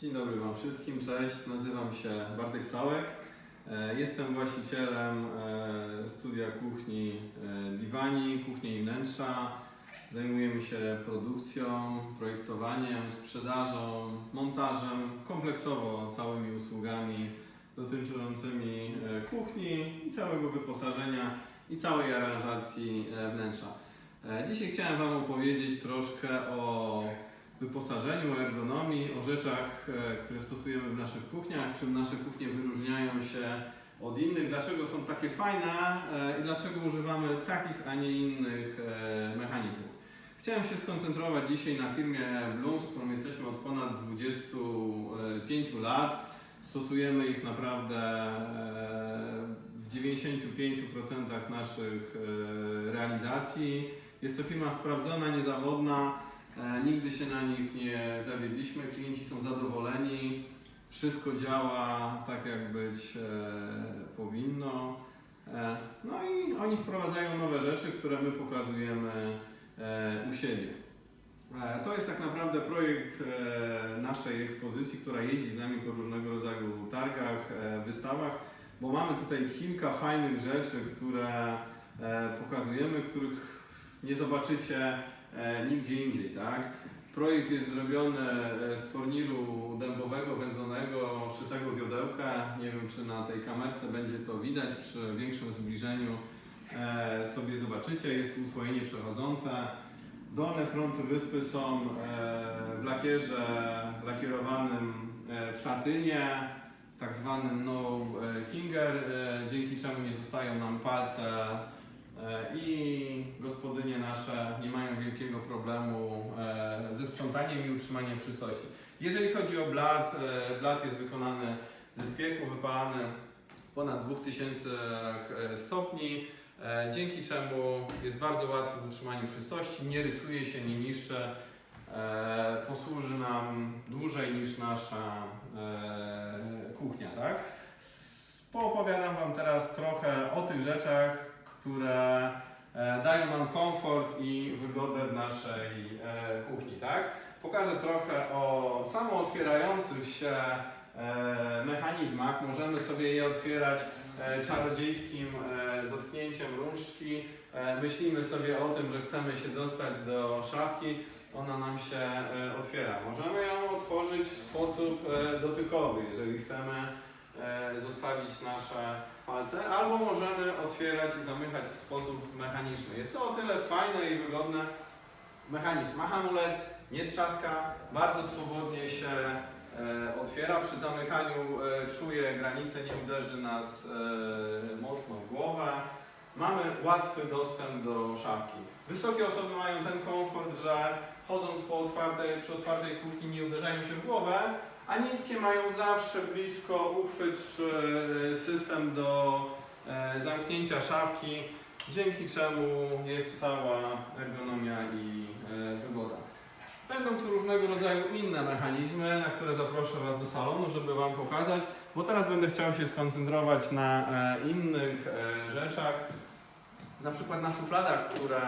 Dzień dobry Wam wszystkim, cześć. Nazywam się Bartek Sałek. E, Jestem właścicielem e, studia kuchni e, Diwani, kuchni i wnętrza. Zajmujemy się produkcją, projektowaniem, sprzedażą, montażem, kompleksowo całymi usługami dotyczącymi kuchni i całego wyposażenia i całej aranżacji wnętrza. Dzisiaj chciałem Wam opowiedzieć troszkę o wyposażeniu, ergonomii, o rzeczach, e, które stosujemy w naszych kuchniach, czym nasze kuchnie wyróżniają się od innych, dlaczego są takie fajne e, i dlaczego używamy takich, a nie innych e, mechanizmów. Chciałem się skoncentrować dzisiaj na firmie Bloom, z którą jesteśmy od ponad 25 lat. Stosujemy ich naprawdę w 95% naszych realizacji. Jest to firma sprawdzona, niezawodna. E, Nigdy się na nich nie zawiedliśmy, klienci są zadowoleni, wszystko działa tak jak być e, powinno. E, no i oni wprowadzają nowe rzeczy, które my pokazujemy u siebie. To jest tak naprawdę projekt naszej ekspozycji, która jeździ z nami po różnego rodzaju targach, wystawach, bo mamy tutaj kilka fajnych rzeczy, które pokazujemy, których nie zobaczycie nigdzie indziej, tak? Projekt jest zrobiony e, z fornilu dębowego, wędzonego, szytego wiodełka. Nie wiem, czy na tej kamerce będzie to widać. Przy większym zbliżeniu e, sobie zobaczycie. Jest usłojenie przechodzące. Dolne fronty wyspy są e, w lakierze lakierowanym e, w satynie, tak zwanym no e, finger, e, dzięki czemu nie zostają nam palce E, i gospodynie nasze nie mają wielkiego problemu e, ze sprzątaniem i utrzymaniem czystości. Jeżeli chodzi o blat, e, blat jest wykonany ze spieku, wypalany ponad 2000 e, stopni, e, dzięki czemu jest bardzo łatwy w utrzymaniu czystości, nie rysuje się, nie niszczy, e, posłuży nam dłużej niż nasza e, kuchnia, tak? Poopowiadam Wam teraz trochę o tych rzeczach, które e, dają nam komfort i wygodę w naszej e, kuchni, tak? Pokażę trochę o samootwierających się e, mechanizmach. Możemy sobie je otwierać czarodziejskim dotknięciem. E, myślimy sobie o tym, że chcemy się dostać do szafki, ona nam się otwiera. Możemy ją otworzyć w sposób dotykowy, jeżeli chcemy zostawić nasze palce, albo możemy otwierać i zamykać w sposób mechaniczny. Jest to o tyle fajne i wygodne. Mechanizm ma hamulec, nie trzaska, bardzo swobodnie się e, otwiera. Przy zamykaniu e, czuje granicę, nie uderzy nas e, mocno w głowę. Mamy łatwy dostęp do szafki. Wysokie osoby mają ten komfort, że chodząc po otwartej, przy otwartej kuchni nie uderzają się w głowę, a niskie mają zawsze blisko uchwyt e, system do e, zamknięcia szafki, dzięki czemu jest cała ergonomia i e, wygoda. Będą tu różnego rodzaju inne mechanizmy, na które zaproszę Was do salonu, żeby Wam pokazać, bo teraz będę chciał się skoncentrować na innych rzeczach, na przykład na szufladach, które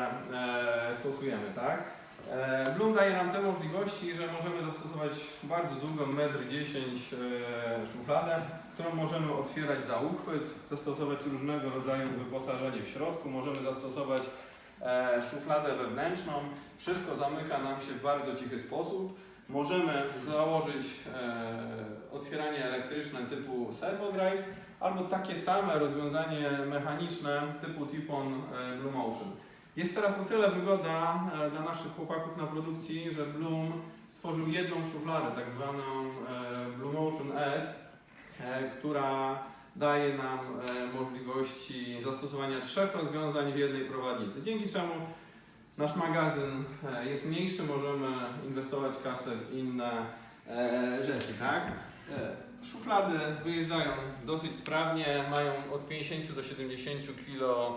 stosujemy, tak? E, Bloom daje nam te możliwości, że możemy zastosować bardzo długą 1,10 m e, szufladę, którą możemy otwierać za uchwyt, zastosować różnego rodzaju wyposażenie w środku, możemy zastosować e, szufladę wewnętrzną, wszystko zamyka nam się w bardzo cichy sposób. Możemy założyć otwieranie elektryczne typu servo drive albo takie same rozwiązanie mechaniczne typu Tipon Blue Motion. Jest teraz o tyle wygoda e, dla naszych chłopaków na produkcji, że Bloom stworzył jedną szufladę, tak zwaną e, Blue Motion S, e, która daje nam możliwości zastosowania trzech rozwiązań w jednej prowadnicy. Dzięki czemu nasz magazyn jest mniejszy, możemy inwestować kasę w inne rzeczy, tak? Szuflady wyjeżdżają dosyć sprawnie, mają od 50 do 70 kg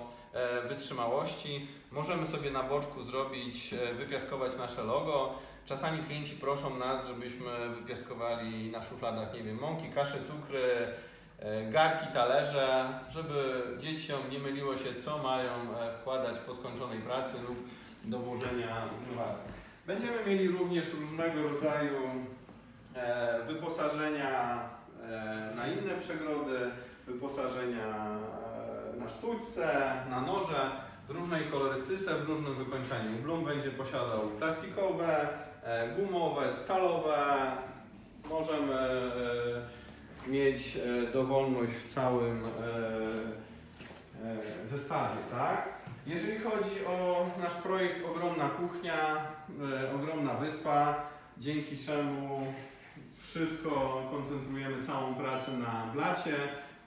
wytrzymałości. Możemy sobie na boczku zrobić, e, wypiaskować nasze logo. Czasami klienci proszą nas, żebyśmy wypiaskowali na szufladach, nie wiem, mąki, kasze, cukry, e, garki, talerze, żeby dzieciom nie myliło się, co mają e, wkładać po skończonej pracy lub do włożenia zmywarki. Będziemy mieli również różnego rodzaju wyposażenia na inne przegrody, wyposażenia na sztućce, na noże w różnej kolorystyce, w różnym wykończeniu. Bloom będzie posiadał plastikowe, e, gumowe, stalowe. Możemy e, mieć e, dowolność w całym zestawie, tak? Jeżeli chodzi o nasz projekt Ogromna Kuchnia, Ogromna Wyspa, dzięki czemu wszystko koncentrujemy całą pracę na blacie,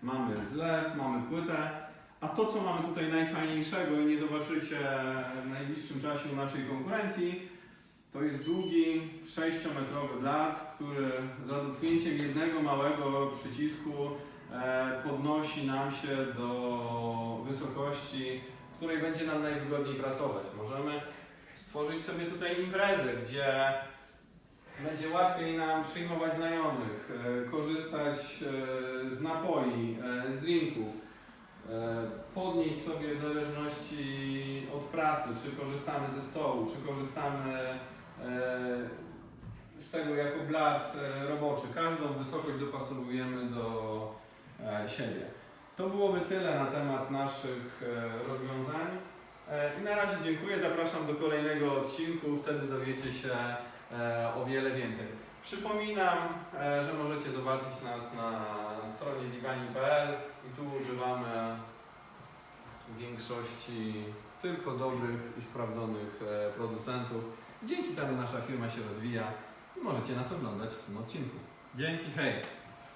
mamy zlew, mamy płytę, a to co mamy tutaj najfajniejszego i nie zobaczycie w najbliższym czasie u naszej konkurencji, to jest długi 6-metrowy blat, który za dotknięciem jednego małego przycisku e, podnosi nam się do wysokości, w której będzie nam najwygodniej pracować. Możemy stworzyć sobie tutaj imprezę, gdzie będzie łatwiej nam przyjmować znajomych, e, korzystać e, z napoi, z drinków, podnieść sobie w zależności od pracy, czy korzystamy ze stołu, czy korzystamy e, z tego jako blat e, roboczy. Każdą wysokość dopasowujemy do e, siebie. To byłoby tyle na temat naszych e, rozwiązań. E, I na razie dziękuję, zapraszam do kolejnego odcinku, wtedy dowiecie się e, o wiele więcej. Przypominam, e, że możecie zobaczyć nas na stronie divani.pl i tu większości tylko dobrych i sprawdzonych e, producentów. Dzięki temu nasza firma się rozwija i możecie nas oglądać w tym odcinku. Dzięki, hej!